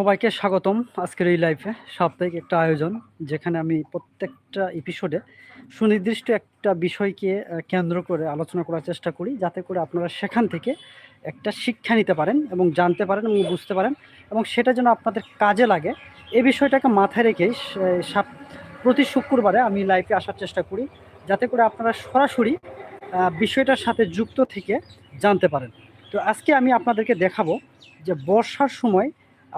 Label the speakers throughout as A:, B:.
A: সবাইকে স্বাগতম আজকের এই লাইফে সাপ্তাহিক একটা আয়োজন, যেখানে আমি প্রত্যেকটা এপিসোডে সুনির্দিষ্ট একটা বিষয়কে কেন্দ্র করে আলোচনা করার চেষ্টা করি, যাতে করে আপনারা সেখান থেকে একটা শিক্ষা নিতে পারেন এবং জানতে পারেন এবং বুঝতে পারেন এবং সেটা যেন আপনাদের কাজে লাগে। এই বিষয়টাকে মাথায় সাপ- প্রতি শুক্রবারে আমি লাইফে আসার চেষ্টা করি, যাতে করে আপনারা সরাসরি বিষয়টার সাথে যুক্ত থেকে জানতে পারেন। তো আজকে আমি আপনাদেরকে দেখাবো যে বর্ষার সময়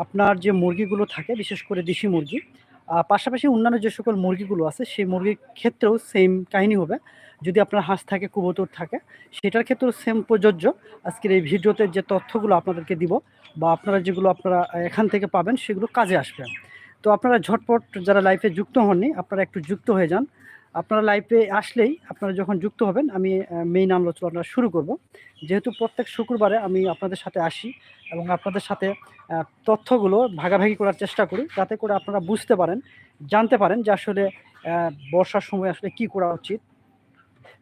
A: আপনার যে মুরগিগুলো থাকে, বিশেষ করে দেশি মুরগি পাশাপাশি অন্যান্য যে সকল মুরগিগুলো আছে, সেই মুরগির ক্ষেত্রেও সেম কাহিনী হবে। যদি আপনার হাঁস থাকে, কবুতর থাকে, সেটার ক্ষেত্রেও সেম প্রযোজ্য। আজকের এই ভিডিওতে যে তথ্যগুলো আপনাদেরকে দিব বা আপনারা যেগুলো আপনারা এখান থেকে পাবেন, সেগুলো কাজে আসবে। তো আপনারা ঝটপট যারা লাইফে যুক্ত হননি, আপনারা একটু যুক্ত হয়ে যান। আপনারা লাইফে আসলেই আপনারা যখন যুক্ত হবেন, আমি মেইন আলোচনা শুরু করব। যেহেতু প্রত্যেক শুক্রবারে আমি আপনাদের সাথে আসি এবং আপনাদের সাথে তথ্যগুলো ভাগাভাগি করার চেষ্টা করি, যাতে করে আপনারা বুঝতে পারেন, জানতে পারেন যে আসলে বর্ষার সময় আসলে কি করা উচিত।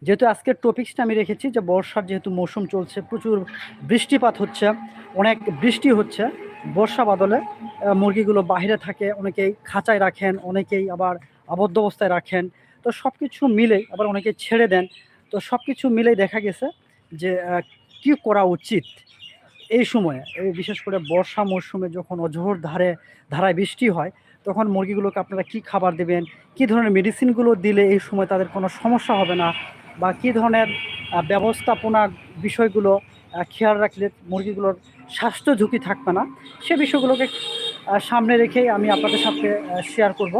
A: যেহেতু আজকের টপিক্সটা আমি রেখেছি যে বর্ষার যেহেতু মৌসুম চলছে, প্রচুর বৃষ্টিপাত হচ্ছে, অনেক বৃষ্টি হচ্ছে, বর্ষা বাদলে মুরগিগুলো বাইরে থাকে, অনেকেই খাঁচায় রাখেন, অনেকেই আবার আবদ্ধ অবস্থায় রাখেন। তো সব কিছু মিলেই আবার অনেকে ছেড়ে দেন, তো সব কিছু মিলেই দেখা গেছে যে কি করা উচিত এই সময়ে। এই বিশেষ করে বর্ষা মরশুমে যখন অঝোর ধারে, ধারায় বৃষ্টি হয়, তখন মুরগিগুলোকে আপনারা কি খাবার দেবেন, কি ধরনের মেডিসিনগুলো দিলে এই সময় তাদের কোনো সমস্যা হবে না বা কি ধরনের ব্যবস্থাপনা বিষয়গুলো খেয়াল রাখলে মুরগিগুলোর স্বাস্থ্য ঝুঁকি থাকবে না, সে বিষয়গুলোকে সামনে রেখেই আমি আপনাদের সাথে শেয়ার করব।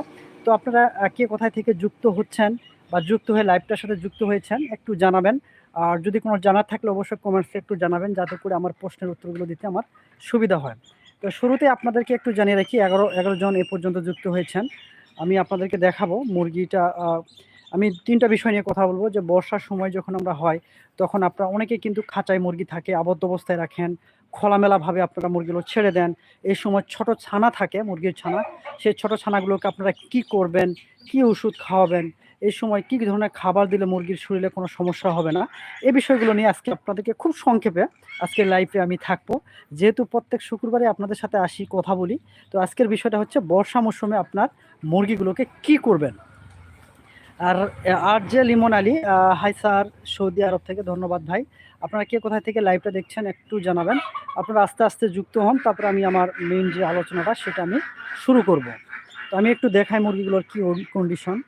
A: তো আপনারা কে কোথায় থেকে যুক্ত হচ্ছেন বা যুক্ত হয়ে লাইভটার সাথে যুক্ত হয়েছেন, একটু জানাবেন। আর যদি কোনো জানার থাকলে অবশ্যই কমেন্টসে একটু জানাবেন, যাতে করে আমার প্রশ্নের উত্তরগুলো দিতে আমার সুবিধা হয়। তো শুরুতে আপনাদেরকে একটু জানিয়ে রাখি, এগারো এগারো জন এ পর্যন্ত যুক্ত হয়েছেন। আমি আপনাদেরকে দেখাবো মুরগিটা আমি তিনটা বিষয় নিয়ে কথা বলব। যে বর্ষার সময় যখন আমরা হয়, তখন আপনারা অনেকে কিন্তু খাঁচায় মুরগি থাকে, আবদ্ধ অবস্থায় রাখেন খোলামেলাভাবে আপনারা মুরগিগুলো ছেড়ে দেন। এই সময় ছোট ছানা থাকে, মুরগির ছানা। সেই ছোট ছানাগুলোকে আপনারা কি করবেন? কি ওষুধ খাওয়াবেন? এই সময় কী ধরনের খাবার দিলে মুরগির শরীরে কোনো সমস্যা হবে না? এই বিষয়গুলো নিয়ে আজকে আপনাদেরকে খুব সংক্ষেপে আজকের লাইফে আমি থাকব। যেহেতু প্রত্যেক শুক্রবারে আপনাদের সাথে আসি, কথা বলি। তো আজকের বিষয়টা হচ্ছে বর্ষা মৌসুমে আপনার মুরগিগুলোকে কি করবেন? আর আর যে Limon Ali hi sir, Saudi Arab থেকে, ধন্যবাদ ভাই। আপনারা কে কোথায় থেকে লাইভটা দেখছেন একটু জানাবেন। আপনারা আস্তে আস্তে যুক্ত হন, তারপরে আমি আমার মেইন যে আলোচনাটা, সেটা আমি শুরু করব। তো আমি একটু দেখাই মুরগিগুলোর কি কন্ডিশন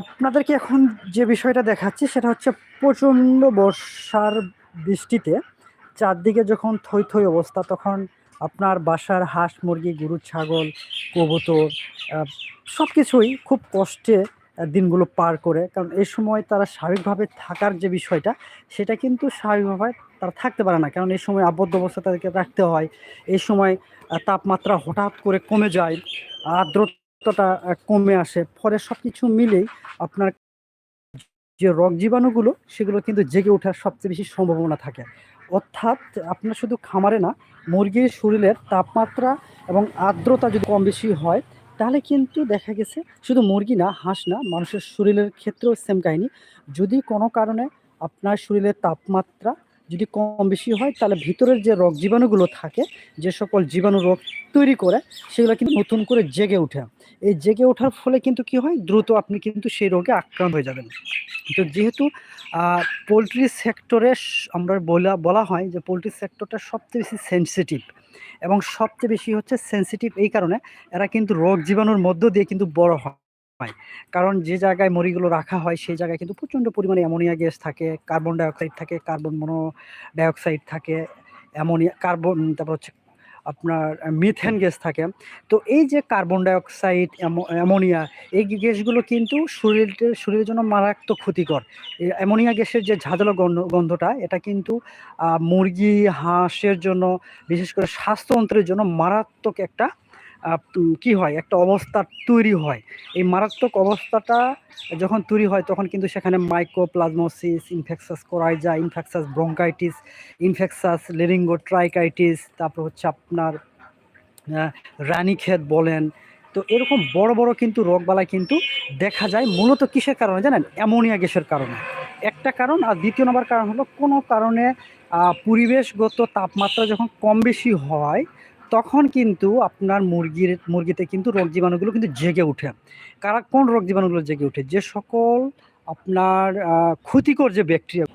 A: আপনাদেরকে এখন যে বিষয়টা দেখাচ্ছি, সেটা হচ্ছে প্রচণ্ড বর্ষার বৃষ্টিতে, চারদিকে যখন থই থই অবস্থা, তখন আপনার বাসার হাঁস, মুরগি, গরু, ছাগল, কবুতর সব কিছুই খুব কষ্টে দিনগুলো পার করে। কারণ এই সময় তারা স্বাভাবিকভাবে থাকার যে বিষয়টা, সেটা কিন্তু স্বাভাবিকভাবে তারা থাকতে পারে না। কারণ এই সময় আবদ্ধ অবস্থা তাদেরকে রাখতে হয়। এই সময় তাপমাত্রা হঠাৎ করে কমে যায়, আর্দ্রতাটা কমে আসে। ফলে সব কিছু মিলেই আপনার যে রোগ জীবাণুগুলো, সেগুলো কিন্তু জেগে ওঠার সবচেয়ে বেশি সম্ভাবনা থাকে। অর্থাৎ আপনার শুধু খামারে না, মুরগির শরীরের তাপমাত্রা এবং আর্দ্রতা যদি কম বেশি হয়, তাহলে কিন্তু দেখা গেছে শুধু মুরগি না, হাঁস না, মানুষের শরীরের ক্ষেত্রেও সেম কাহিনি। যদি কোনো কারণে আপনার শরীরের তাপমাত্রা যদি কম বেশি হয়, তাহলে ভিতরের যে রোগ জীবাণুগুলো থাকে, যে সকল জীবাণু রোগ তৈরি করে, সেগুলো কিন্তু নতুন করে জেগে ওঠে। এই জেগে ওঠার ফলে কিন্তু কি হয়, দ্রুত আপনি কিন্তু সেই রোগে আক্রান্ত হয়ে যাবেন। তো যেহেতু পোলট্রি সেক্টরে আমরা বলা বলা হয় যে পোলট্রি সেক্টরটা সবচেয়ে বেশি সেন্সিটিভ এবং সবচেয়ে বেশি হচ্ছে সেন্সিটিভ এই কারণে এরা কিন্তু রোগ জীবাণুর মধ্য দিয়ে কিন্তু বড় হয়। কারণ যে জায়গায় মুরগিগুলো রাখা হয়, সেই জায়গায় কিন্তু প্রচণ্ড পরিমাণে অ্যামোনিয়া গ্যাস থাকে, কার্বন ডাইঅক্সাইড থাকে, কার্বন মনো ডাইঅক্সাইড থাকে, অ্যামোনিয়া, কার্বন, তারপর হচ্ছে আপনার মিথেন গ্যাস থাকে। তো এই যে কার্বন ডাইঅক্সাইড অ্যামোনিয়া, এই গ্যাসগুলো কিন্তু শরীরের শরীরের জন্য মারাত্মক ক্ষতিকর। অ্যামোনিয়া গ্যাসের যে ঝাঁঝালো গন্ধ, গন্ধটা, এটা কিন্তু মুরগি, হাঁসের জন্য, বিশেষ করে স্বাস্থ্যতন্ত্রের জন্য মারাত্মক একটা কি হয়? একটা অবস্থা তৈরি হয়। এই মারাত্মক অবস্থাটা যখন তৈরি হয়, তখন কিন্তু সেখানে mycoplasmosis infectious coryza infectious bronchitis infectious laryngotracheitis তারপর হচ্ছে আপনার রানীক্ষেত বলেন। তো এরকম বড় বড় কিন্তু রোগবালাই কিন্তু দেখা যায় মূলত কিসের কারণে জানেন? অ্যামোনিয়া গ্যাসের কারণে। একটা কারণ আর দ্বিতীয় নম্বর কারণ হলো কোনো কারণে পরিবেশগত তাপমাত্রা যখন কম বেশি হয় তখন কিন্তু আপনার মুরগির, মুরগিতে কিন্তু রোগ জীবাণুগুলো কিন্তু জেগে ওঠে। কারা, কোন রোগ জীবাণুগুলো জেগে ওঠে? যে সকল আপনার ক্ষতিকর যে ব্যাকটেরিয়া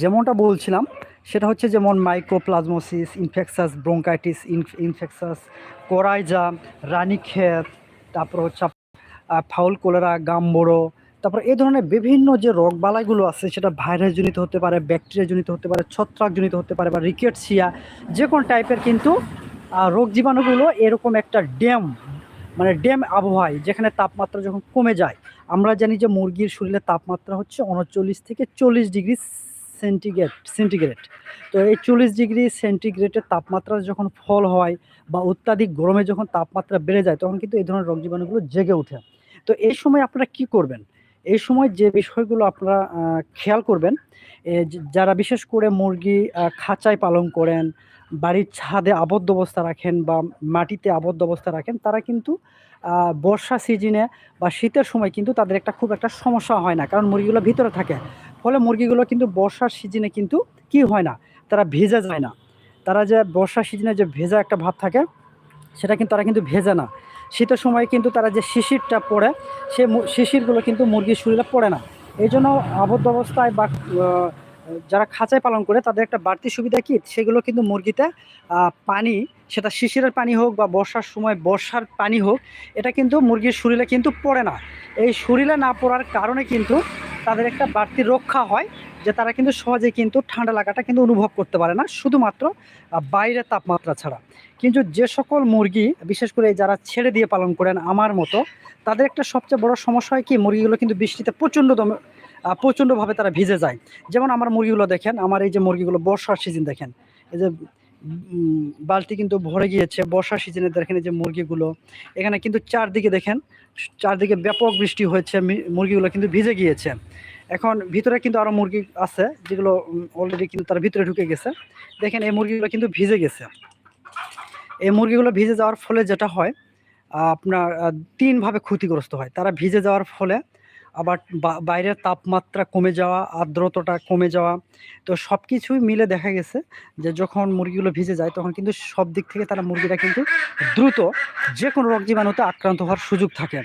A: যেমনটা বলছিলাম, সেটা হচ্ছে যেমন mycoplasmosis infectious bronchitis infectious coryza Ranikhet, তারপর হচ্ছে ফাউল কোলেরা গাম্বড়ো তারপর এই ধরনের বিভিন্ন যে রোগ বালাইগুলো আছে, সেটা ভাইরাস জনিত হতে পারে ব্যাকটেরিয়া জনিত হতে পারে, ছত্রাক জনিত হতে পারে বা রিকেটসিয়া যে কোনো টাইপের কিন্তু রোগ জীবাণুগুলো এরকম একটা ড্যাম মানে ড্যাম আবহাওয়ায় যেখানে তাপমাত্রা যখন কমে যায়, আমরা জানি যে মুরগির শরীরে তাপমাত্রা হচ্ছে উনচল্লিশ থেকে চল্লিশ ডিগ্রি সেন্টিগ্রেড সেন্টিগ্রেড। তো এই চল্লিশ ডিগ্রি সেন্টিগ্রেডের তাপমাত্রা যখন ফল হয় বা অত্যাধিক গরমে যখন তাপমাত্রা বেড়ে যায়, তখন কিন্তু এই ধরনের রোগ জীবাণুগুলো জেগে ওঠে। তো এই সময় আপনারা কি করবেন? এই সময় যে বিষয়গুলো আপনারা খেয়াল করবেন যারা বিশেষ করে মুরগি খাঁচায় পালন করেন বাড়ির ছাদে আবদ্ধ অবস্থা রাখেন বা মাটিতে আবদ্ধ অবস্থা রাখেন, তারা কিন্তু বর্ষা সিজনে বা শীতের সময় কিন্তু তাদের একটা খুব একটা সমস্যা হয় না। কারণ মুরগিগুলো ভিতরে থাকে। ফলে মুরগিগুলো কিন্তু বর্ষার সিজনে কিন্তু কি হয় না? তারা ভেজা যায় না। তারা যে বর্ষা সিজনে যে ভেজা একটা ভাব থাকে, সেটা কিন্তু তারা কিন্তু ভেজে না। শীতের সময় কিন্তু তারা যে শিশিরটা পড়ে, সে শিশিরগুলো কিন্তু মুরগির শরীরে পড়ে না। এই জন্য আবদ্ধ অবস্থায় বা যারা খাঁচায় পালন করে, তাদের একটা বাড়তি সুবিধা কি? সেগুলো কিন্তু মুরগিতে পানি, সেটা শিশিরের পানি হোক বা বর্ষার সময় বর্ষার পানি হোক, এটা কিন্তু মুরগির শরীরে কিন্তু পড়ে না। এই শরীরে না পড়ার কারণে কিন্তু তাদের একটা বাড়তি রক্ষা হয়, যে তারা কিন্তু সহজে কিন্তু ঠান্ডা লাগাটা কিন্তু অনুভব করতে পারে না, শুধুমাত্র বাইরের তাপমাত্রা ছাড়া। কিন্তু যে সকল মুরগি, বিশেষ করে যারা ছেড়ে দিয়ে পালন করেন আমার মতো, তাদের একটা সবচেয়ে বড় সমস্যা হয় কি? মুরগিগুলো কিন্তু বৃষ্টিতে প্রচণ্ড প্রচণ্ডভাবে তারা ভিজে যায়। যেমন আমার মুরগিগুলো দেখেন, আমার এই যে মুরগিগুলো বর্ষার সিজন দেখেন, এই যে বালতি কিন্তু ভরে গিয়েছে, বর্ষার সিজনে দেখেন এই যে মুরগিগুলো। এখানে কিন্তু চারদিকে দেখেন, চারদিকে ব্যাপক বৃষ্টি হয়েছে মুরগিগুলো কিন্তু ভিজে গিয়েছে। এখন ভিতরে কিন্তু আরও মুরগি আছে, যেগুলো অলরেডি কিন্তু তার ভিতরে ঢুকে গেছে। দেখেন এই মুরগিগুলো কিন্তু ভিজে গেছে। এই মুরগিগুলো ভিজে যাওয়ার ফলে যেটা হয় আপনার তিনভাবে ক্ষতিগ্রস্ত হয়। তারা ভিজে যাওয়ার ফলে আবার বাইরের তাপমাত্রা কমে যাওয়া, আর্দ্রতাটা কমে যাওয়া, তো সব কিছুই মিলে দেখা গেছে যে যখন মুরগিগুলো ভিজে যায় তখন কিন্তু সব দিক থেকে তারা মুরগিরা কিন্তু দ্রুত যে কোনো রোগ জীবাণুতে আক্রান্ত হওয়ার সুযোগ থাকে।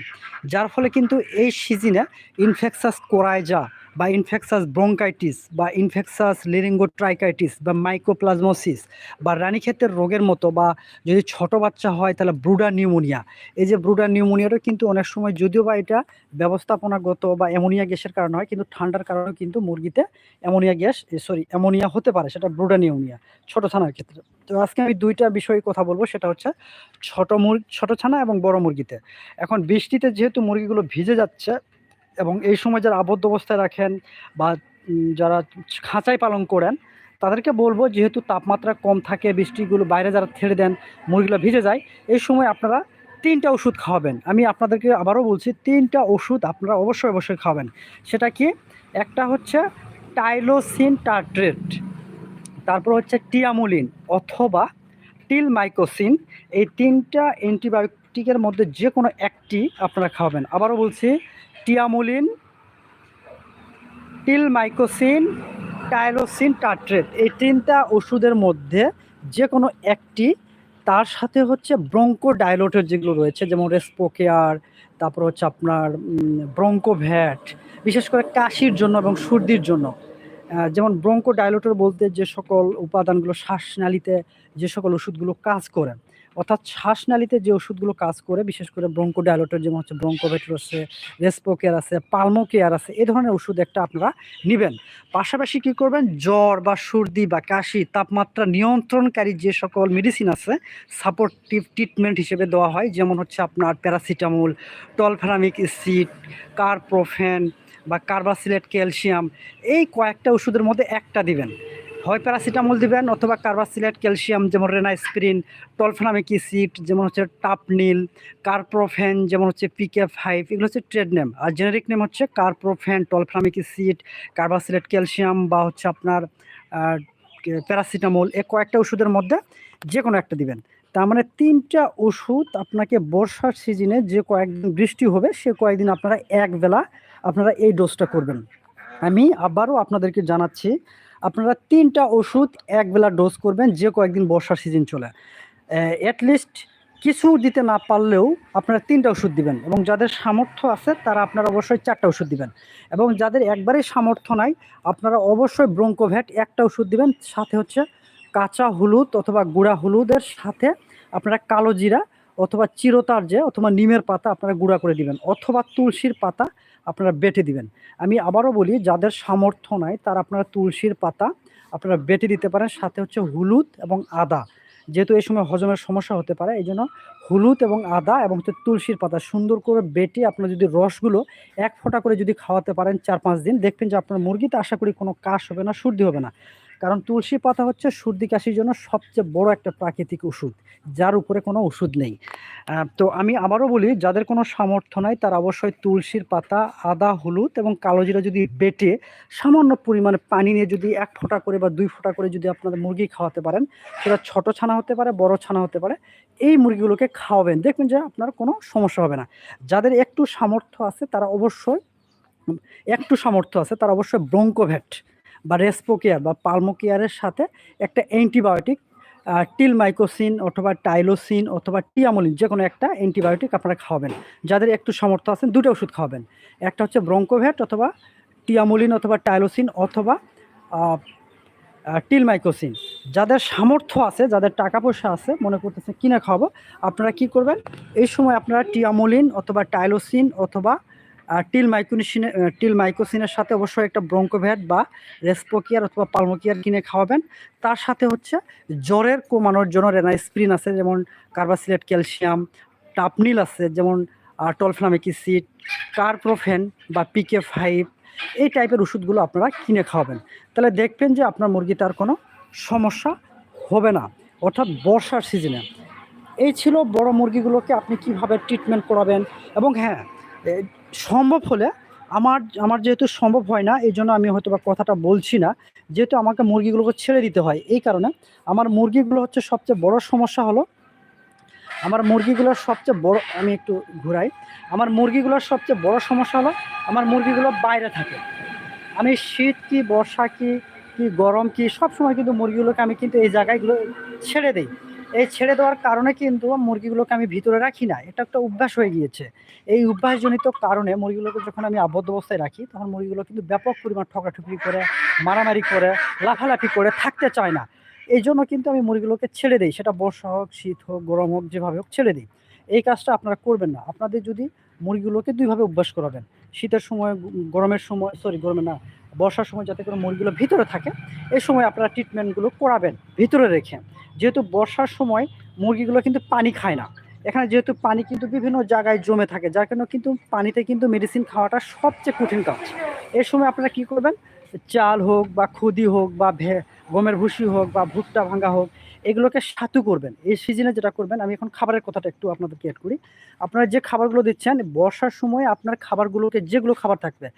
A: যার ফলে কিন্তু এই সিজনে ইনফেকশাস কোরাইজা বা ইনফেকশাস ব্রঙ্কাইটিস বা ইনফেকশাস লিরিঙ্গোট্রাইকাইটিস বা মাইক্রোপ্লাজমোসিস বা রানীক্ষেতের রোগের মতো বা যদি ছোট বাচ্চা হয় তাহলে ব্রুডার নিউমোনিয়া। এই যে ব্রুডা নিউমোনিয়াটা কিন্তু অনেক সময় যদিও বা এটা ব্যবস্থাপনাগত বা অ্যামোনিয়া গ্যাসের কারণে হয়, কিন্তু ঠান্ডার কারণে কিন্তু মুরগিতে অ্যামোনিয়া গ্যাস সরি, অ্যামোনিয়া হতে পারে, সেটা ব্রুডার নিউমোনিয়া, ছোট ছানার ক্ষেত্রে। তো আজকে আমি দুইটা বিষয়ে কথা বলব, সেটা হচ্ছে ছোট মুরগি ছোট ছানা এবং বড় মুরগিতে। এখন বৃষ্টিতে যেহেতু মুরগিগুলো ভিজে যাচ্ছে এবং এই সময় যারা আবদ্ধ অবস্থায় রাখেন বা যারা খাঁচায় পালন করেন, তাদেরকে বলব যেহেতু তাপমাত্রা কম থাকে, বৃষ্টিগুলো বাইরে যারা ছেড়ে দেন, মুরগিগুলো ভিজে যায়, এই সময় আপনারা তিনটা ওষুধ খাওয়াবেন। আমি আপনাদেরকে আবারও বলছি, তিনটা ওষুধ আপনারা অবশ্যই অবশ্যই খাওয়াবেন সেটা কি? একটা হচ্ছে টাইলোসিন টার্ট্রেট তারপর হচ্ছে টিয়ামুলিন অথবা টিল মাইকোসিন এই তিনটা অ্যান্টিবায়োটিকের মধ্যে যে কোনো একটি আপনারা খাওয়াবেন। আবারও বলছি টিয়ামুলিন টিল মাইকোসিন টাইলোসিন টার্ট্রেট এই তিনটা ওষুধের মধ্যে যে কোনো একটি, তার সাথে হচ্ছে ব্রঙ্কো ডায়লোটের যেগুলো রয়েছে, যেমন রেসপোকেয়ার, তারপর হচ্ছে আপনার ব্রঙ্কো ভ্যাট বিশেষ করে কাশির জন্য এবং সর্দির জন্য। যেমন ব্রঙ্কো ডায়লোটের বলতে যে সকল উপাদানগুলো শ্বাসনালীতে যে সকল ওষুধগুলো কাজ করে। অর্থাৎ শ্বাসনালীতে যে ওষুধগুলো কাজ করে, বিশেষ করে ব্রঙ্কো ডায়লোটের যেমন হচ্ছে ব্রঙ্কোভেটর আছে রেসপোকেয়ার আছে পালমো কেয়ার আছে, এ ধরনের ওষুধ একটা আপনারা নেবেন। পাশাপাশি কি করবেন? জ্বর বা সর্দি বা কাশি, তাপমাত্রা নিয়ন্ত্রণকারী যে সকল মেডিসিন আছে সাপোর্টিভ ট্রিটমেন্ট হিসেবে দেওয়া হয়, যেমন হচ্ছে আপনার প্যারাসিটামল টলফেরামিক অ্যাসিড কার্প্রোফেন বা কার্বাসিলেট ক্যালসিয়াম এই কয়েকটা ওষুধের মধ্যে একটা দিবেন। হয় প্যারাসিটামল দিবেন অথবা কার্বাসিলেট, ক্যালসিয়াম, যেমন রেনাইস্প্রিন টলফেনামিক অ্যাসিড, যেমন হচ্ছে টাপনিল, কার্প্রোফেন, যেমন হচ্ছে পিকে ফাইভ এগুলো হচ্ছে ট্রেড নেম। আর জেনারিক নেম হচ্ছে carprofen tolfenamic acid, carbasalate, calcium বা হচ্ছে আপনার প্যারাসিটামল, এ কয়েকটা ওষুধের মধ্যে যে কোনো একটা দিবেন। তার মানে তিনটা ওষুধ আপনাকে বর্ষার সিজনে যে কয়েকদিন বৃষ্টি হবে, সে কয়েকদিন আপনারা একবেলা আপনারা এই ডোজটা করবেন। আমি আবারও আপনাদেরকে জানাচ্ছি আপনারা তিনটা ওষুধ একবেলা ডোজ করবেন, যে কয়েকদিন বর্ষার সিজন চলে। অ্যাটলিস্ট কিছু দিতে না পারলেও আপনারা তিনটা ওষুধ দিবেন এবং যাদের সামর্থ্য আছে তারা আপনারা অবশ্যই চারটা ওষুধ দিবেন। এবং যাদের একবারেই সামর্থ্য নাই, আপনারা অবশ্যই ব্রঙ্কোভ্যাট একটা ওষুধ দিবেন, সাথে হচ্ছে কাঁচা হলুদ অথবা গুঁড়া হলুদের সাথে আপনারা কালো জিরা অথবা চিরতার যে অথবা নিমের পাতা আপনারা গুঁড়া করে দিবেন, অথবা তুলসীর পাতা আপনারা বেটে দিবেন। আমি আবারও বলি, যাদের সামর্থ্য নাই, তার আপনারা তুলসীর পাতা আপনারা বেটে দিতে পারেন, সাথে হচ্ছে হলুদ এবং আদা। যেহেতু এই সময় হজমের সমস্যা হতে পারে, এই জন্য হলুদ এবং আদা এবং হচ্ছে তুলসীর পাতা সুন্দর করে বেটে আপনার যদি রসগুলো এক ফোঁটা করে যদি খাওয়াতে পারেন চার পাঁচ দিন, দেখবেন যে আপনার মুরগিতে আশা করি কোনো কাশ হবে না, সর্দি হবে না। কারণ তুলসী পাতা হচ্ছে সর্দি কাশির জন্য সবচেয়ে বড় একটা প্রাকৃতিক ওষুধ, যার উপরে কোনো ওষুধ নেই। তো আমি আবারও বলি, যাদের কোনো সামর্থ্য নাই, তারা অবশ্যই তুলসীর পাতা, আদা, হলুদ এবং কালো জিরা যদি বেটে সামান্য পরিমাণে পানি নিয়ে যদি এক ফোঁটা করে বা দুই ফোঁটা করে যদি আপনাদের মুরগি খাওয়াতে পারেন, সেটা ছোট ছানা হতে পারে, বড় ছানা হতে পারে, এই মুরগিগুলোকে খাওয়াবেন। দেখবেন যে আপনার কোনো সমস্যা হবে না। যাদের একটু সামর্থ্য আছে, তারা অবশ্যই, একটু সামর্থ্য আছে, তারা অবশ্যই ব্রঙ্কোভ্যাট বা রেসপোকেয়ার বা পালমোকেয়ারের সাথে একটা অ্যান্টিবায়োটিক টিলমাইকোসিন অথবা টাইলোসিন অথবা টিয়ামোলিন যে কোনো একটা অ্যান্টিবায়োটিক আপনারা খাওয়াবেন। যাদের একটু সামর্থ্য আছেন দুটো ওষুধ খাওয়াবেন। একটা হচ্ছে ব্রঙ্কোভ্যাট অথবা টিয়ামোলিন অথবা টাইলোসিন অথবা আহ, টিলমাইকোসিন যাদের সামর্থ্য আছে যাদের টাকা পয়সা আছে মনে করতেছে কিনে খাওয়াবো আপনারা কি করবেন? এই সময় আপনারা টিয়ামোলিন অথবা টাইলোসিন অথবা টিল মাইকোনিসিনে টিল মাইকোসিনের সাথে অবশ্যই একটা ব্রঙ্কোভ্যাট বা রেসপোকিয়ার অথবা পালমোকিয়ার কিনে খাওয়াবেন। তার সাথে হচ্ছে জ্বরের কমানোর জন্য রেনাস্প্রিন আছে, যেমন কার্বাসিলেট ক্যালসিয়াম, টাপনিল আছে, যেমন টলফ্লামেকিসিড কার্প্রোফেন বা পিকে ফাইভ এই টাইপের ওষুধগুলো আপনারা কিনে খাওয়াবেন। তাহলে দেখবেন যে আপনার মুরগি তার কোনো সমস্যা হবে না, অর্থাৎ বর্ষার সিজনে। এই ছিল বড় মুরগিগুলোকে আপনি কীভাবে ট্রিটমেন্ট করাবেন এবং হ্যাঁ সম্ভব হলে আমার আমার যেহেতু সম্ভব হয় না এই জন্য আমি হয়তো বা কথাটা বলছি না। যেহেতু আমাকে মুরগিগুলোকে ছেড়ে দিতে হয়, এই কারণে আমার মুরগিগুলো হচ্ছে সবচেয়ে বড় সমস্যা হলো, আমার মুরগিগুলোর সবচেয়ে বড়, আমি একটু ঘুরাই, আমার মুরগিগুলোর সবচেয়ে বড় সমস্যা হলো, আমার মুরগিগুলো বাইরে থাকে। আমি শীত কি, বর্ষা কি কি গরম কি সব সময় কিন্তু মুরগিগুলোকে আমি কিন্তু এই জায়গাগুলো ছেড়ে দিই। এই ছেড়ে দেওয়ার কারণে কিন্তু মুরগিগুলোকে আমি ভিতরে রাখি না। এটা একটা অভ্যাস হয়ে গিয়েছে। এই অভ্যাসজনিত কারণে মুরগিগুলোকে যখন আমি আবদ্ধ অবস্থায় রাখি, তখন মুরগিগুলো কিন্তু ব্যাপক পরিমাণ ঠকাঠুকি করে, মারামারি করে, লাফালাফি করে থাকতে চায় না। এই জন্য কিন্তু আমি মুরগিগুলোকে ছেড়ে দিই। সেটা বর্ষা হোক, শীত হোক, গরম হোক, যেভাবে হোক ছেড়ে দিই। এই কাজটা আপনারা করবেন না। আপনাদের যদি মুরগিগুলোকে দুইভাবে অভ্যাস করাবেন। শীতের সময়, গরমের সময় সরি গরমে না বর্ষার সময় যাতে করে মুরগিগুলো ভিতরে থাকে এই সময় আপনারা ট্রিটমেন্টগুলো করাবেন, ভিতরে রেখে। যেহেতু বর্ষার সময় মুরগিগুলো কিন্তু পানি খায় না। এখানে যেহেতু পানি কিন্তু বিভিন্ন জায়গায় জমে থাকে, যার কারণে কিন্তু পানিতে কিন্তু মেডিসিন খাওয়াটা সবচেয়ে কঠিন কাজ। এই সময় আপনারা কি করবেন? চাল হোক বা খুদি হোক বা ভে, গমের ভুসি হোক বা ভুট্টা ভাঙ্গা হোক, এগুলোকে সাতু করবেন। এই সিজনে যেটা করবেন, আমি এখন খাবারের কথাটা একটু আপনাদেরকে অ্যাড করি। আপনারা যে খাবারগুলো দিচ্ছেন, বর্ষার সময় আপনার খাবারগুলোকে যেগুলো খাবার থাকবে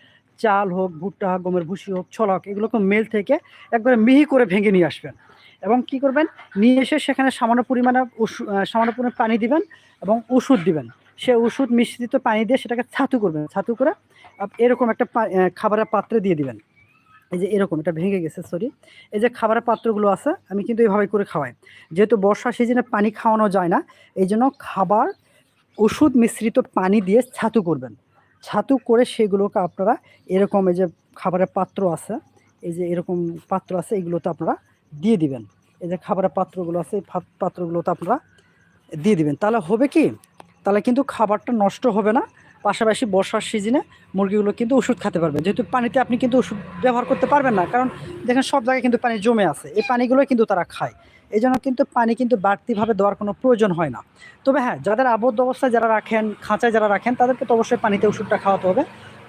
A: চাল হোক, ভুট্টা হোক, গমের ভুসি হোক, ছলা হোক, এগুলোকে মেল থেকে একবারে মিহি করে ভেঙে নিয়ে আসবেন। এবং কি করবেন? নিয়ে এসে সেখানে সামান্য পরিমাণে সামান্য পরিমাণে পানি দিবেন এবং ওষুধ দিবেন। সে ওষুধ মিশ্রিত পানি দিয়ে সেটাকে ছাতু করবেন। ছাতু করে এরকম একটা খাবারের পাত্রে দিয়ে দিবেন। এই যে এরকম, এটা ভেঙে গেছে সরি এই যে খাবারের পাত্রগুলো আছে, আমি কিন্তু এইভাবে করে খাওয়াই। যেহেতু বর্ষা সিজনে পানি খাওয়ানো যায় না এই জন্য খাবার, ওষুধ মিশ্রিত পানি দিয়ে ছাতু করবেন। ছাতু করে সেগুলোকে আপনারা এরকম এই যে খাবারের পাত্র আছে, এই যে এরকম পাত্র আছে, এগুলোতে আপনারা দিয়ে দিবেন। এই যে খাবারের পাত্রগুলো আছে, এই পাত্রগুলোতে আপনারা দিয়ে দিবেন। তাহলে হবে কি? তাহলে কিন্তু খাবারটা নষ্ট হবে না। পাশাপাশি বর্ষার সিজনে মুরগিগুলো কিন্তু ওষুধ খেতে পারবে। যেহেতু পানিতে আপনি কিন্তু ওষুধ ব্যবহার করতে পারবেন না, কারণ দেখেন সব জায়গায় কিন্তু পানি জমে আছে। এই পানিগুলো কিন্তু তারা খায়। এই জন্য কিন্তু পানি কিন্তু বাড়তিভাবে দেওয়ার কোনো প্রয়োজন হয় না। তবে হ্যাঁ যাদের আবদ্ধ অবস্থায় যারা রাখেন, খাঁচায় যারা রাখেন, তাদেরকে তো অবশ্যই পানিতে ওষুধটা খাওয়াতে হবে।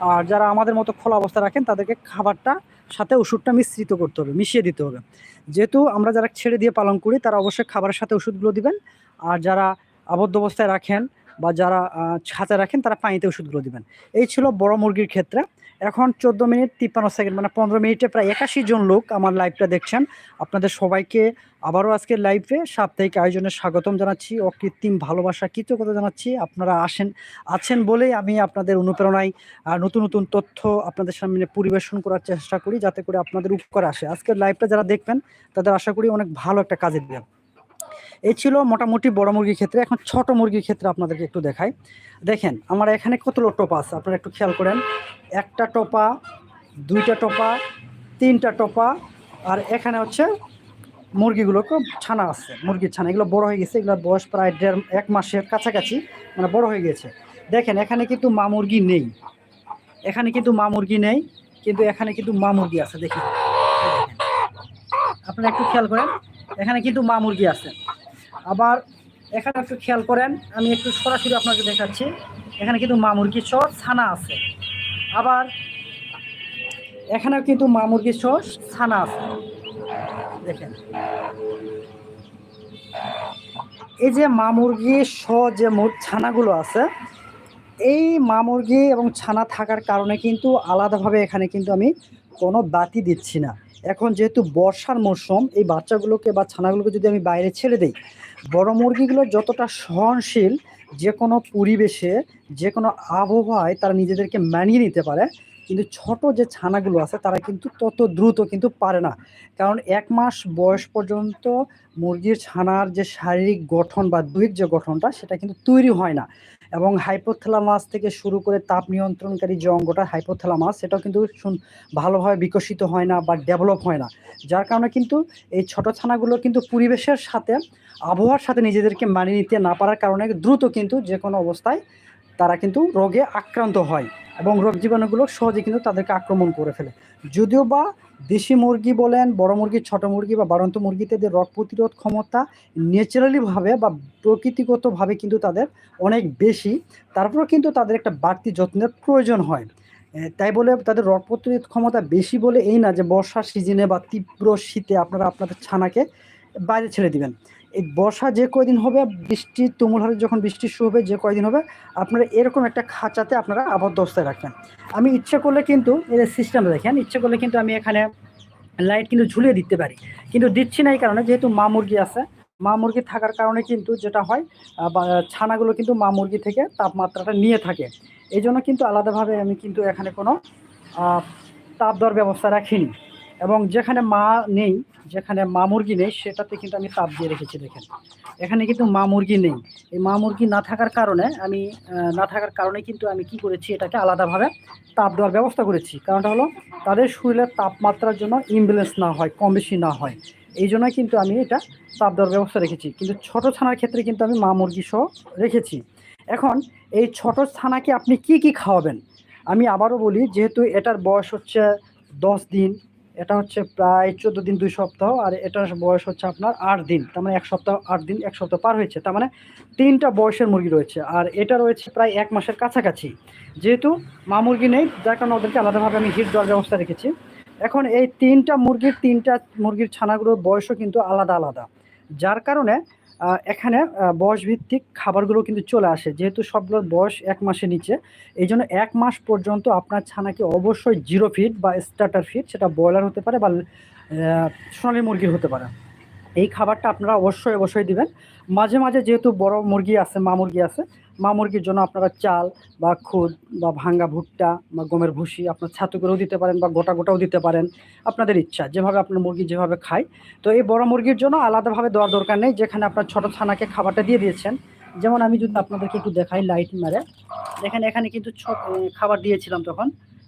A: আর যারা আমাদের মতো খোলা অবস্থায় রাখেন, তাদেরকে খাবারটা সাথে ওষুধটা মিশ্রিত করতে হবে, মিশিয়ে দিতে হবে। যেহেতু আমরা যারা ছেড়ে দিয়ে পালন করি, তারা অবশ্যই খাবারের সাথে ওষুধগুলো দিবেন। আর যারা আবদ্ধ অবস্থায় রাখেন বা যারা ছাঁচা রাখেন তারা পানিতে ওষুধগুলো দিবেন। এই ছিল বড় মুরগির ক্ষেত্রে। এখন চোদ্দ মিনিট, তিপ্পান্ন সেকেন্ড মানে পনেরো মিনিটে প্রায় একাশি জন লোক আমার লাইভটা দেখছেন। আপনাদের সবাইকে আবারও আজকের লাইভে সাপ্তাহিক আয়োজনে স্বাগতম জানাচ্ছি। অকৃত্রিম ভালোবাসা, কৃতজ্ঞতা জানাচ্ছি। আপনারা আসেন, আছেন বলেই আমি আপনাদের অনুপ্রেরণায় নতুন নতুন তথ্য আপনাদের সামনে পরিবেশন করার চেষ্টা করি যাতে করে আপনাদের উপকার আসে। আজকের লাইভটা যারা দেখবেন, তাদের আশা করি অনেক ভালো একটা কাজে দেবে এই ছিল মোটামুটি বড় মুরগির ক্ষেত্রে। এখন ছোট মুরগির ক্ষেত্রে আপনাদেরকে একটু দেখাই। দেখেন, আমার এখানে কতগুলো টোপা আছে? আপনারা একটু খেয়াল করেন। একটা টোপা, দুইটা টোপা, তিনটা টোপা, আর এখানে হচ্ছে মুরগিগুলোকে ছানা আছে, মুরগির ছানা। এগুলো বড় হয়ে গেছে, এগুলোর বয়স প্রায় দেড়, এক মাসের কাছাকাছি মানে বড় হয়ে গেছে। দেখেন, এখানে কিন্তু মা মুরগি নেই। এখানে কিন্তু মা মুরগি নেই, কিন্তু এখানে কিন্তু মা মুরগি আছে। দেখি। আপনারা একটু খেয়াল করেন, এখানে কিন্তু মা মুরগি আছে। আবার এখানে একটু খেয়াল করেন, আমি একটু সরাসরি আপনাকে দেখাচ্ছি। এখানে কিন্তু মা মুরগি সহ ছানা আছে। আবার এখানেও কিন্তু মা মুরগি সহ ছানা আছে। দেখেন। এই যে মা মুরগি সহ যে ছানাগুলো আছে, এই মা মুরগি এবং ছানা থাকার কারণে কিন্তু আলাদাভাবে এখানে কিন্তু আমি কোনো বাতি দিচ্ছি না। এখন যেহেতু বর্ষার মরশুম এই বাচ্চাগুলোকে বা ছানাগুলোকে যদি আমি বাইরে ছেড়ে দিই, বড় মুরগিগুলো যতটা সহনশীল যে কোনো পরিবেশে, যে কোনো আবহাওয়ায় তারা নিজেদেরকে মানিয়ে নিতে পারে, কিন্তু ছোট যে ছানাগুলো আছে তারা কিন্তু তত দ্রুত কিন্তু পারে না। কারণ এক মাস বয়স পর্যন্ত মুরগির ছানার যে শারীরিক গঠন বা দৈহিক যে গঠনটা, সেটা কিন্তু তৈরি হয় না। এবং হাইপোথ্যালামাস থেকে শুরু করে তাপ নিয়ন্ত্রণকারী যে অঙ্গটা হাইপোথ্যালামাস সেটাও কিন্তু ভালোভাবে বিকশিত হয় না বা ডেভেলপ হয় না। যার কারণে কিন্তু এই ছোট ছানাগুলো কিন্তু পরিবেশের সাথে, আবহাওয়ার সাথে নিজেদেরকে মানিয়ে নিতে না পারার কারণে দ্রুত কিন্তু যে কোনো অবস্থায় তারা কিন্তু রোগে আক্রান্ত হয় এবং রোগ জীবাণুগুলো সহজে কিন্তু তাদেরকে আক্রমণ করে ফেলে। যদিও বা দেশি মুরগি বলেন, বড় মুরগি, ছোট মুরগি বা বাড়ন্ত মুরগিতে এদের রোগ প্রতিরোধ ক্ষমতা ন্যাচারালিভাবে বা প্রকৃতিগতভাবে কিন্তু তাদের অনেক বেশি। তারপরেও কিন্তু তাদের একটা বাড়তি যত্নের প্রয়োজন হয়। তাই বলে তাদের রোগ প্রতিরোধ ক্ষমতা বেশি বলে এই না যে বর্ষার সিজনে বা তীব্র শীতে আপনারা আপনাদের ছানাকে বাইরে ছেড়ে দিবেন। এই বর্ষা যে কয়দিন হবে, বৃষ্টি, তুমুল হারে যখন বৃষ্টি শুরু হবে, যে কয়দিন হবে, আপনারা এরকম একটা খাঁচাতে আপনারা আবদ্ধ অবস্থায় রাখবেন। আমি ইচ্ছে করলে কিন্তু এর সিস্টেম দেখেন, ইচ্ছে করলে কিন্তু আমি এখানে লাইট কিন্তু ঝুলিয়ে দিতে পারি। কিন্তু দিচ্ছি না এই কারণে, যেহেতু মা মুরগি আছে, মা মুরগি থাকার কারণে কিন্তু যেটা হয় ছানাগুলো কিন্তু মা মুরগি থেকে তাপমাত্রাটা নিয়ে থাকে। এই জন্য কিন্তু আলাদাভাবে আমি কিন্তু এখানে কোনো তাপ দেওয়ার ব্যবস্থা রাখিনি। এবং যেখানে মা নেই, যেখানে মা মুরগি নেই, সেটাতে কিন্তু আমি তাপ দিয়ে রেখেছি, দেখেন। এখানে কিন্তু মা মুরগি নেই। এই মা মুরগি না থাকার কারণে আমি না থাকার কারণে কিন্তু আমি কি করেছি, এটাকে আলাদাভাবে তাপ দেওয়ার ব্যবস্থা করেছি। কারণটা হলো, তাদের শরীরের তাপমাত্রার জন্য ইমব্যালেন্স না হয়, কম বেশি না হয়। এই জন্য কিন্তু আমি এটা তাপ দেওয়ার ব্যবস্থা রেখেছি। কিন্তু ছোট ছানার ক্ষেত্রে কিন্তু আমি মা মুরগি সহ রেখেছি। এখন, এই ছোট ছানাকে আপনি কি কি খাওয়াবেন? আমি আবারও বলি, যেহেতু এটার বয়স হচ্ছে দশ দিন এটা হচ্ছে প্রায় চোদ্দ দিন, দুই সপ্তাহ, আর এটার বয়স হচ্ছে আপনার আট দিন। তার মানে এক সপ্তাহ, আট দিন, এক সপ্তাহ পার হয়েছে। তার মানে তিনটা বয়সের মুরগি রয়েছে, আর এটা রয়েছে প্রায় এক মাসের কাছাকাছি। যেহেতু মা মুরগি নেই, যার কারণে ওদেরকে আলাদাভাবে আমি হিট দেওয়ার ব্যবস্থা রেখেছি। এখন এই তিনটা মুরগির তিনটা মুরগির ছানাগুলোর বয়সও কিন্তু আলাদা আলাদা। যার কারণে এখানে বয়সভিত্তিক খাবারগুলো কিন্তু চলে আসে। যেহেতু সবগুলোর বয়স এক মাসের নিচে, এই জন্য এক মাস পর্যন্ত আপনার ছানাকে অবশ্যই জিরো ফিট বা স্টার্টার ফিট সেটা ব্রয়লার হতে পারে বা সোনালী মুরগির হতে পারে। এই খাবারটা আপনারা অবশ্যই অবশ্যই দিবেন। মাঝে মাঝে যেহেতু বড় মুরগি আছে, মা মুরগি আছে মা মুরগির জন্য আপনারা চাল বা খুদ বা ভাঙ্গা ভুট্টা বা গমের ভুসি আপনার ছাতু করেও দিতে পারেন বা গোটা গোটাও দিতে পারেন। আপনাদের ইচ্ছা, যেভাবে আপনার মুরগি যেভাবে খায়। তো এই বড় মুরগির জন্য আলাদাভাবে দেওয়ার দরকার নেই, যেখানে আপনার ছোট ছানাকে খাবারটা দিয়ে দিয়েছেন। যেমন আমি যদি আপনাদেরকে একটু দেখাই লাইট মারে। দেখেন এখানে কিন্তু খাবার দিয়েছিলাম তখন।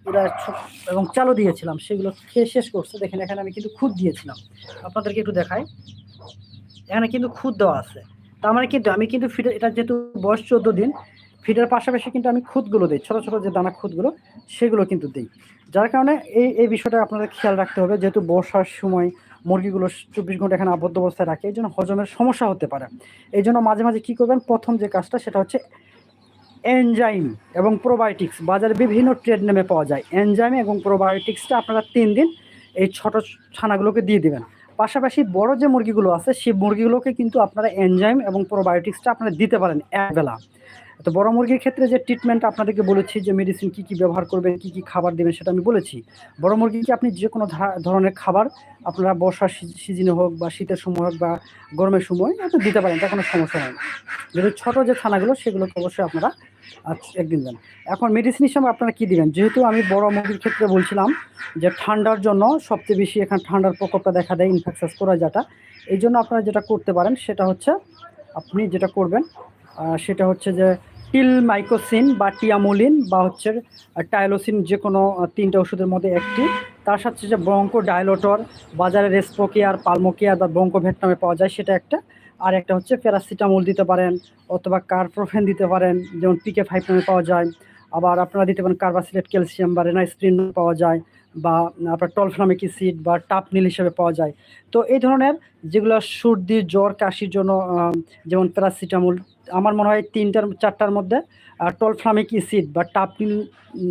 A: এরা এবং চালও দিয়েছিলাম, সেগুলো খেয়ে শেষ করছে। দেখেন এখানে আমি কিন্তু খুদ দিয়েছিলাম। আপনাদেরকে একটু দেখাই। এখানে কিন্তু খুদ দেওয়া আছে। তার মানে কিন্তু আমি কিন্তু ফিডার এটা যেহেতু বয়স চোদ্দ দিন ফিডার পাশাপাশি কিন্তু আমি খুদগুলো দিই, ছোটো ছোটো যে দানা খুদগুলো, সেগুলো কিন্তু দিই। যার কারণে এই এই বিষয়টা আপনাদের খেয়াল রাখতে হবে, যেহেতু বর্ষার সময় মুরগিগুলো চব্বিশ ঘণ্টা এখানে আবদ্ধ অবস্থায় রাখে এই জন্য হজমের সমস্যা হতে পারে। এই জন্য মাঝে মাঝে কী করবেন, প্রথম যে কাজটা সেটা হচ্ছে এনজাইম এবং প্রোবায়োটিক্স বাজারে বিভিন্ন ট্রেড নেমে পাওয়া যায়। এনজাইম এবং প্রোবায়োটিক্সটা আপনারা তিন দিন এই ছোট ছানাগুলোকে দিয়ে দিবেন। পাশাপাশি বড় যে মুরগিগুলো আছে, সেই মুরগিগুলোকে কিন্তু আপনারা এনজাইম এবং প্রোবায়োটিক্সটা আপনারা দিতে পারেন একবেলা। তো বড় মুরগির ক্ষেত্রে যে ট্রিটমেন্ট আপনাদেরকে বলেছি যে মেডিসিন কী কী ব্যবহার করবেন, কী কী খাবার দেবেন সেটা আমি বলেছি। বড় মুরগিকে আপনি যে কোনো ধরনের খাবার আপনারা বর্ষার সিজনে হোক বা শীতের সময় হোক বা গরমের সময় আপনি দিতে পারেন এটা কোনো সমস্যা নেই। যেহেতু ছোটো যে ছানাগুলো, সেগুলোকে অবশ্যই আপনারা একদিন দেন। এখন মেডিসিন হিসাবে আপনারা কী দিবেন? যেহেতু আমি বড় মুরগির ক্ষেত্রে বলছিলাম যে ঠান্ডার জন্য সবচেয়ে বেশি এখানে ঠান্ডার প্রকোপটা দেখা দেয় ইনফেকশাস করা যেটা। এই জন্য আপনারা যেটা করতে পারেন, সেটা হচ্ছে আপনি যেটা করবেন সেটা হচ্ছে যে টিল মাইকোসিন বা টিয়ামোলিন বা হচ্ছে টাইলোসিন যে কোনো তিনটা ওষুধের মধ্যে একটি। তার সাথে যে ব্রঙ্কো ডায়লোটর বাজারে রেসপোকেয়ার পালমোকেয়ার বা ব্রঙ্কো ভেটনামে পাওয়া যায়, সেটা একটা। আর একটা হচ্ছে প্যারাসিটামল দিতে পারেন অথবা কার্প্রোফেন দিতে পারেন, যেমন পিকে ফাইভ নামে পাওয়া যায়। আবার আপনারা দিতে পারেন কার্বাসিলেট ক্যালসিয়াম বা রেনাইস্প্রিন পাওয়া যায়, বা আপনার টলফ্লামিক অ্যাসিড বা টাপনিল হিসেবে পাওয়া যায়। তো এই ধরনের যেগুলো সর্দি, জ্বর, কাশির জন্য যেমন প্যারাসিটামল আমার মনে হয় তিনটার, চারটার মধ্যে টলফ্লামিক ইসিড বা টাপনিল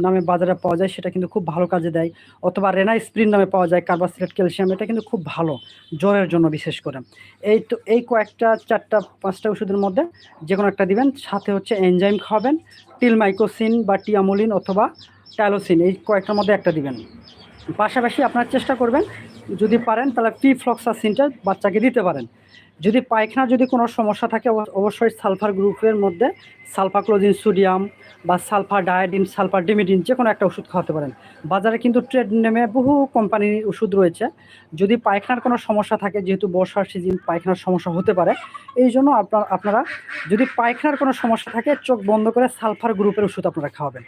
A: নামে বাজারে পাওয়া যায়, সেটা কিন্তু খুব ভালো কাজে দেয়। অথবা রেনাইস্প্রিন নামে পাওয়া যায় কার্বাসিলেট ক্যালসিয়াম, এটা কিন্তু খুব ভালো, জ্বরের জন্য বিশেষ করে। এই তো, এই কয়েকটা, চারটা, পাঁচটা ওষুধের মধ্যে যে কোনো একটা দিবেন, সাথে হচ্ছে এনজাইম খাওয়াবেন, টিলমাইকোসিন বা টিয়ামোলিন অথবা ট্যালোসিন, এই কয়েকটার মধ্যে একটা দিবেন। পাশাপাশি আপনার চেষ্টা করবেন, যদি পারেন, তাহলে পিফ্লক্সাসিনটা বাচ্চাকে দিতে পারেন। যদি পায়খানার যদি কোনো সমস্যা থাকে, অব- অবশ্যই সালফার গ্রুপের মধ্যে সালফা ক্লোজিন সোডিয়াম বা সালফার ডায়াডিন, সালফার ডিমিডিন যে কোনো একটা ওষুধ খাওয়াতে পারেন। বাজারে কিন্তু ট্রেড নেমে বহু কোম্পানির ওষুধ রয়েছে। যদি পায়খানার কোনো সমস্যা থাকে, যেহেতু বর্ষার সিজন, পায়খানার সমস্যা হতে পারে, এই জন্য আপনার, আপনারা যদি পায়খানার কোনো সমস্যা থাকে, চোখ বন্ধ করে সালফার গ্রুপের ওষুধ আপনারা খাওয়াবেন।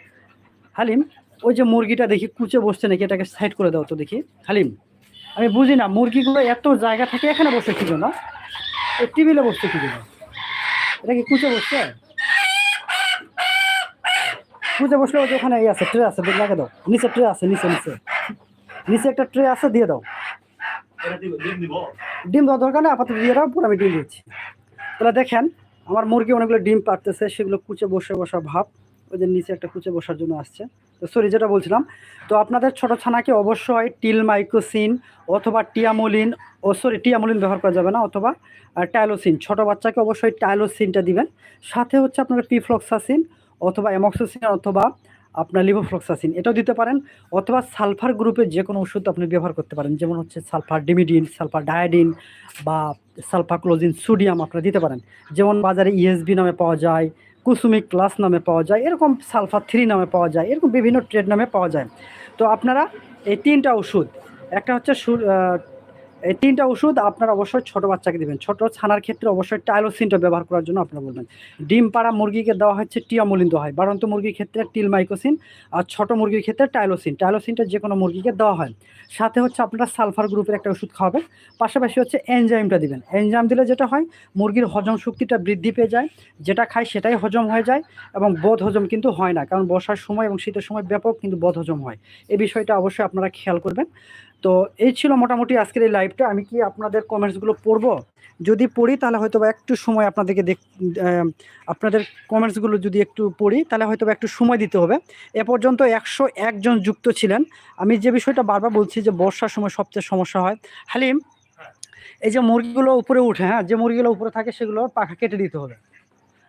A: হালিম, ওই যে মুরগিটা দেখি কুচে বসছে নাকি, এটাকে সাইড করে দাও তো দেখি। হালিম, আমি বুঝি না মুরগিগুলো এত জায়গা থাকে, এখানে বসে কি জন্য? টেবিলে বসছে কি জন্য? এটা কি কুচে বসছে? কুচে বসলে ওই ওখানে এই আছে ট্রে আছে লাগে দাও। নিচে ট্রে আছে নিচে নিচে। নিচে একটা ট্রে আছে দিয়ে দাও।
B: ডিম
A: ডিম দেওয়ার দরকার নেই আপাতত দিয়ে দাও পুরো আমি ডিম দিচ্ছি। তাহলে দেখেন আমার মুরগি অনেকগুলো ডিম পারতেছে সেগুলো কুচে বসে বসা ভাব। ওই যে নিচে একটা কুচে বসার জন্য আসছে। তো সরি, যেটা বলছিলাম। তো আপনাদের ছোটো ছানাকে অবশ্যই টিল মাইক্রোসিন অথবা টিয়ামোলিন, ও সরি, টিয়ামোলিন ব্যবহার করা যাবে না, অথবা টাইলোসিন ছোটো বাচ্চাকে অবশ্যই টাইলোসিনটা দিবেন। সাথে হচ্ছে আপনার পিফ্লক্সাসিন অথবা এমক্সোসিন অথবা আপনার লিভোফ্লক্সাসিন। এটাও দিতে পারেন, অথবা সালফার গ্রুপের যে কোনো ওষুধ আপনি ব্যবহার করতে পারেন, যেমন হচ্ছে সালফার ডিমিডিন, সালফার ডায়াডিন বা সালফাক্লোজিন সোডিয়াম আপনারা দিতে পারেন। যেমন বাজারে ইএসবি নামে পাওয়া যায় কুসুমিক প্লাস নামে পাওয়া যায়, এরকম সালফার থ্রি নামে পাওয়া যায়, এরকম বিভিন্ন ট্রেড নামে পাওয়া যায়। তো আপনারা এই তিনটা ওষুধ, একটা হচ্ছে এই তিনটা ওষুধ আপনারা অবশ্যই ছোট বাচ্চাকে দেবেন। ছোট ছানার ক্ষেত্রে অবশ্যই টাইলোসিনটা ব্যবহার করার জন্য আপনারা বলবেন। ডিম পাড়া মুরগিকে দেওয়া হচ্ছে টিয়ামোলিন দেওয়া হয় বাড়ন্ত মুরগির ক্ষেত্রে টিল মাইকোসিন আর ছোট মুরগির ক্ষেত্রে টাইলোসিন। টাইলোসিনটা যে কোনো মুরগিকে দেওয়া হয়। সাথে হচ্ছে আপনারা সালফার গ্রুপের একটা ওষুধ খাওয়াবেন। পাশাপাশি হচ্ছে এনজাইমটা দিবেন। এনজাইম দিলে যেটা হয়, মুরগির হজম শক্তিটা বৃদ্ধি পেয়ে যায়। যেটা খায় সেটাই হজম হয়ে যায় এবং বোধ হজম কিন্তু হয় না। কারণ বর্ষার সময় এবং শীতের সময় ব্যাপক কিন্তু বোধ হজম হয়। এই বিষয়টা অবশ্যই আপনারা খেয়াল করবেন। তো এই ছিল মোটামুটি আজকের এই লাইভটা আমি কি আপনাদের কমেন্টসগুলো পড়ব? যদি পড়ি, তাহলে হয়তো বা একটু সময় আপনাদেরকে দেখ আপনাদের কমেন্টসগুলো যদি একটু পড়ি, তাহলে হয়তো বা একটু সময় দিতে হবে। এ পর্যন্ত একশো একজন যুক্ত ছিলেন। আমি যে বিষয়টা বারবার বলছি যে বর্ষার সময় সবচেয়ে সমস্যা হয়। হালিম, এই যে মুরগিগুলো উপরে উঠে হ্যাঁ যে মুরগিগুলো উপরে থাকে, সেগুলো পাখা কেটে দিতে হবে।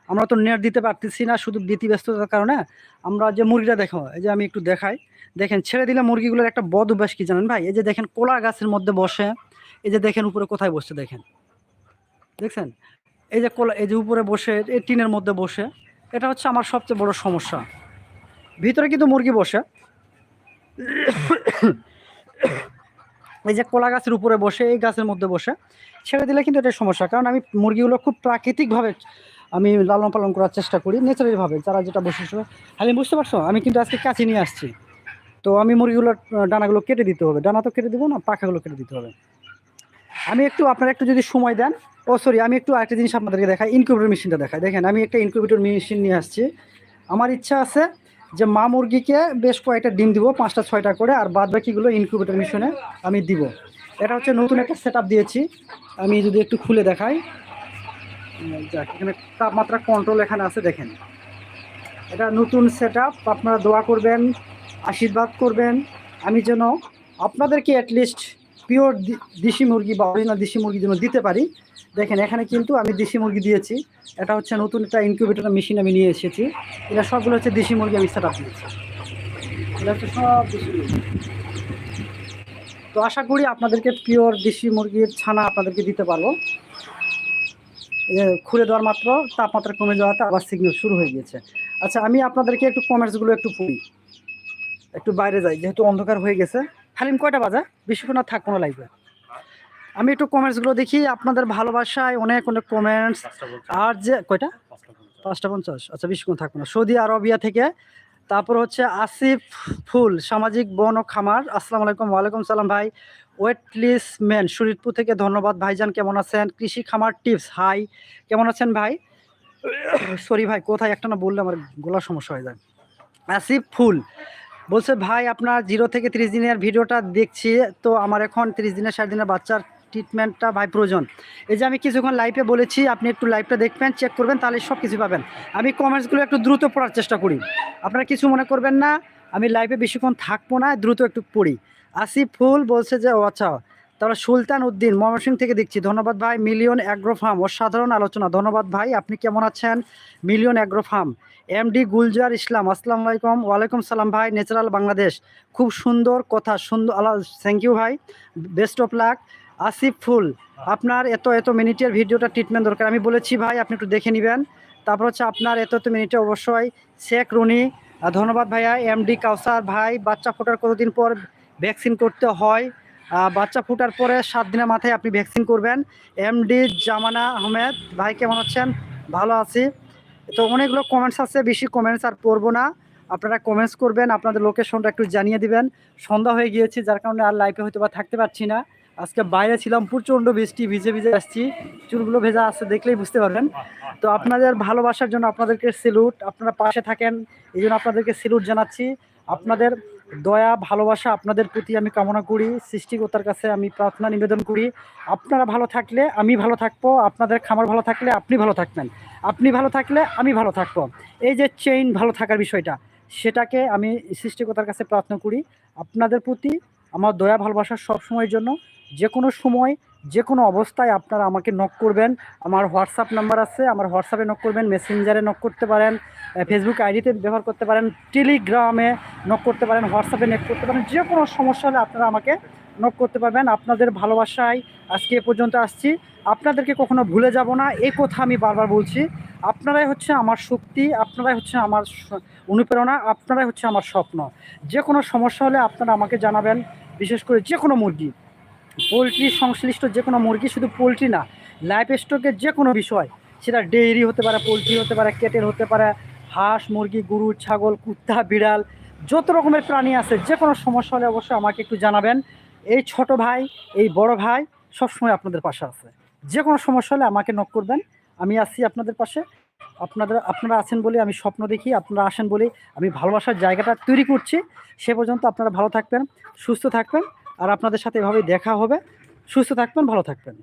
A: আমরা তো নেট দিতে পারতেছি না, শুধু ব্যতি ব্যস্ততার কারণে। আমরা যে মুরগিটা দেখো, এই যে আমি একটু দেখাই। দেখেন, ছেড়ে দিলে মুরগিগুলোর একটা বদ অভ্যাস কি জানেন ভাই? এই যে দেখেন, কোলা গাছের মধ্যে বসে, এই যে দেখেন উপরে কোথায় বসছে দেখেন। দেখছেন? এই যে কোলা, এই যে উপরে বসে এই টিনের মধ্যে বসে, এটা হচ্ছে আমার সবচেয়ে বড় সমস্যা। ভিতরে কিন্তু মুরগি বসে। এই যে কোলা গাছের উপরে বসে, এই গাছের মধ্যে বসে, ছেড়ে দিলে কিন্তু এটা সমস্যা। কারণ আমি মুরগিগুলো খুব প্রাকৃতিকভাবে আমি লালন পালন করার চেষ্টা করি ন্যাচারালিভাবে যারা যেটা বসে বসে হালিম বুঝতে পারছ? আমি কিন্তু আজকে কাছে নিয়ে আসছি। তো আমি মুরগিগুলোর ডানাগুলো কেটে দিতে হবে। ডানা তো কেটে দেবো না, পাখাগুলো কেটে দিতে হবে। আমি একটু, আপনারা একটু যদি সময় দেন, ও সরি আমি একটু আরেকটা জিনিস আপনাদেরকে দেখাই ইনকিউবেটর মেশিনটা দেখাই। দেখেন, আমি একটা ইনকিউবেটর মেশিন নিয়ে আসছি। আমার ইচ্ছা আছে যে মা মুরগিকে বেশ কয়েকটা ডিম দিব, পাঁচটা, ছয়টা করে, আর বাদ বাকিগুলো ইনকিউবেটর মেশিনে আমি দিব। এটা হচ্ছে নতুন একটা সেট দিয়েছি। আমি যদি একটু খুলে দেখাই। যাক, এখানে তাপমাত্রা কন্ট্রোল এখানে আছে, দেখেন। এটা নতুন সেট আপনারা দোয়া করবেন। আশীর্বাদ করবেন। আমি যেন আপনাদেরকে অ্যাটলিস্ট পিওর দেশি মুরগি বা অরিজিনাল দেশি মুরগি যেন দিতে পারি। দেখেন, এখানে কিন্তু আমি দেশি মুরগি দিয়েছি। এটা হচ্ছে নতুন একটা ইনকিউবেটর মেশিন আমি নিয়ে এসেছি। এটা সবগুলো হচ্ছে দেশি মুরগি আমি সেট আপ দিয়েছি। এটা হচ্ছে সব দেশি মুরগি। তো আশা করি আপনাদেরকে পিওর দেশি মুরগির ছানা আপনাদেরকে দিতে পারব। খুলে দেওয়ার মাত্র তাপমাত্রা কমে যাওয়াতে আবার সিগন্যাল শুরু হয়ে গিয়েছে। আচ্ছা আমি আপনাদেরকে একটু কমেন্টসগুলো একটু পড়ি। একটু বাইরে যাই যেহেতু অন্ধকার হয়ে গেছে। হালিম কয়টা বাজা? বেশিক্ষণ আর থাকব না লাইভে আমি একটু কমেন্টসগুলো দেখি আপনাদের ভালোবাসায় অনেক অনেক কমেন্টস আর যে কয়টা?
B: পাঁচটা
A: পঞ্চাশ। আচ্ছা বেশিক্ষণ থাকব না। সৌদি আরবিয়া থেকে তারপর হচ্ছে আসিফ ফুল সামাজিক বন ও খামার। আসসালামু আলাইকুম ওয়ালাইকুম সালাম ভাই। ওয়েটলিস ম্যান শরীরপুর থেকে ধন্যবাদ। ভাইজান কেমন আছেন? কৃষি খামার টিপস হাই কেমন আছেন ভাই? সরি ভাই কোথায়? একটা না বললে আমার গলার সমস্যা হয়ে যায়। আসিফ ফুল বলছে, ভাই, আপনার জিরো থেকে ত্রিশ দিনের ভিডিওটা দেখছি, তো আমার এখন ত্রিশ দিনের, ষাট দিনের বাচ্চার ট্রিটমেন্টটা ভাই প্রয়োজন। এই যে আমি কিছুক্ষণ লাইভে বলেছি, আপনি একটু লাইভটা দেখবেন চেক করবেন, তাহলে সব কিছু পাবেন। আমি কমেন্টসগুলো একটু দ্রুত পড়ার চেষ্টা করি। আপনারা কিছু মনে করবেন না, আমি লাইভে বেশিক্ষণ থাকব না, দ্রুত একটু পড়ি। আসি ফুল বলছে যে, ও আচ্ছা তাহলে সুলতান উদ্দিন ময়মনসিং থেকে দেখছি। ধন্যবাদ ভাই, মিলিয়ন অ্যাগ্রো ফার্ম, অসাধারণ আলোচনা। ধন্যবাদ ভাই, আপনি কেমন আছেন? Million agro farm. MD Gulzar Islam, আসসালামু আলাইকুম। ওয়ালাইকুম সালাম ভাই, ন্যাচারাল বাংলাদেশ। খুব সুন্দর কথা, সুন্দর, আল্লাহ থ্যাংক ইউ ভাই। বেস্ট অফ লাক আসিফ ফুল, আপনার এত এত মিনিটের ভিডিওটা ট্রিটমেন্ট দরকার। আমি বলেছি ভাই, আপনি একটু দেখে নেবেন। তারপর হচ্ছে আপনার এত এত মিনিটে অবশ্যই শেখ রুনি ধন্যবাদ ভাইয়া, এমডি কাউসার ভাই, বাচ্চা ফোটার কতদিন পর ভ্যাকসিন করতে হয়? বাচ্চা ফোটার পরে সাত দিনের মাথায় আপনি ভ্যাকসিন করবেন। এমডি জামানা আহমেদ, ভাই কেমন আছেন? ভালো আছি। তো অনেকগুলো কমেন্টস আছে, বেশি কমেন্টস আর পড়ব না। আপনারা কমেন্টস করবেন, আপনাদের লোকেশনটা একটু জানিয়ে দিবেন। সন্ধ্যা হয়ে গিয়েছে, যার কারণে আর লাইফে হয়তো বা থাকতে পারছি না। আজকে বাইরে ছিলাম, প্রচণ্ড বৃষ্টি, ভিজে ভিজে আসছি। চুলগুলো ভেজা আছে দেখলেই বুঝতে পারবেন। তো আপনাদের ভালোবাসার জন্য আপনাদেরকে সেলুট আপনারা পাশে থাকেন, এই জন্য আপনাদেরকে সেলুট জানাচ্ছি। আপনাদের দয়া, ভালোবাসা আপনাদের প্রতি আমি কামনা করি, সৃষ্টিকর্তার কাছে আমি প্রার্থনা, নিবেদন করি। আপনারা ভালো থাকলে আমি ভালো থাকব, আপনাদের খামার ভালো থাকলে আপনি ভালো থাকবেন। আপনি ভালো থাকলে আমি ভালো থাকব। এই যে চেইন ভালো থাকার বিষয়টা, সেটাকে আমি সৃষ্টিকর্তার কাছে প্রার্থনা করি। আপনাদের প্রতি আমার দয়া, ভালোবাসা সব সময়ের জন্য যে কোনো সময় যে কোনো অবস্থায় আপনারা আমাকে নক করবেন। আমার হোয়াটসঅ্যাপ নাম্বার আছে, আমার হোয়াটসঅ্যাপে নক করবেন মেসেঞ্জারে নক করতে পারেন ফেসবুক আইডিতে ব্যবহার করতে পারেন টেলিগ্রামে নক করতে পারেন, হোয়াটসঅ্যাপে নক করতে পারেন যে কোনো সমস্যা হলে আপনারা আমাকে নক করতে পারবেন। আপনাদের ভালোবাসায় আজকে এ পর্যন্ত আসছি। আপনাদেরকে কখনো ভুলে যাব না এই কথা আমি বারবার বলছি। আপনারাই হচ্ছে আমার শক্তি, আপনারাই হচ্ছে আমার অনুপ্রেরণা, আপনারাই হচ্ছে আমার স্বপ্ন। যে কোনো সমস্যা হলে আপনারা আমাকে জানাবেন, বিশেষ করে যে কোনো মুরগি। পোলট্রি সংশ্লিষ্ট যে কোনো মুরগি শুধু পোলট্রি না লাইফ স্টকের যে কোনো বিষয়, সেটা ডেইরি হতে পারে পোলট্রি হতে পারে কেটেল হতে পারে, হাঁস, মুরগি, গরু, ছাগল, কুত্তা, বিড়াল, যত রকমের প্রাণী আছে, যে কোনো সমস্যা হলে অবশ্যই আমাকে একটু জানাবেন। এই ছোট ভাই, এই বড় ভাই সবসময় আপনাদের পাশে আছে। যে কোনো সমস্যা হলে আমাকে নক করবেন। আমি আছি আপনাদের পাশে। আপনাদের, আপনারা আছেন বলে আমি স্বপ্ন দেখি, আপনারা আসেন বলে আমি ভালোবাসার জায়গাটা তৈরি করছি। সে পর্যন্ত আপনারা ভালো থাকবেন, সুস্থ থাকবেন। আর আপনাদের সাথে এভাবেই দেখা হবে। সুস্থ থাকবেন ভালো থাকবেন।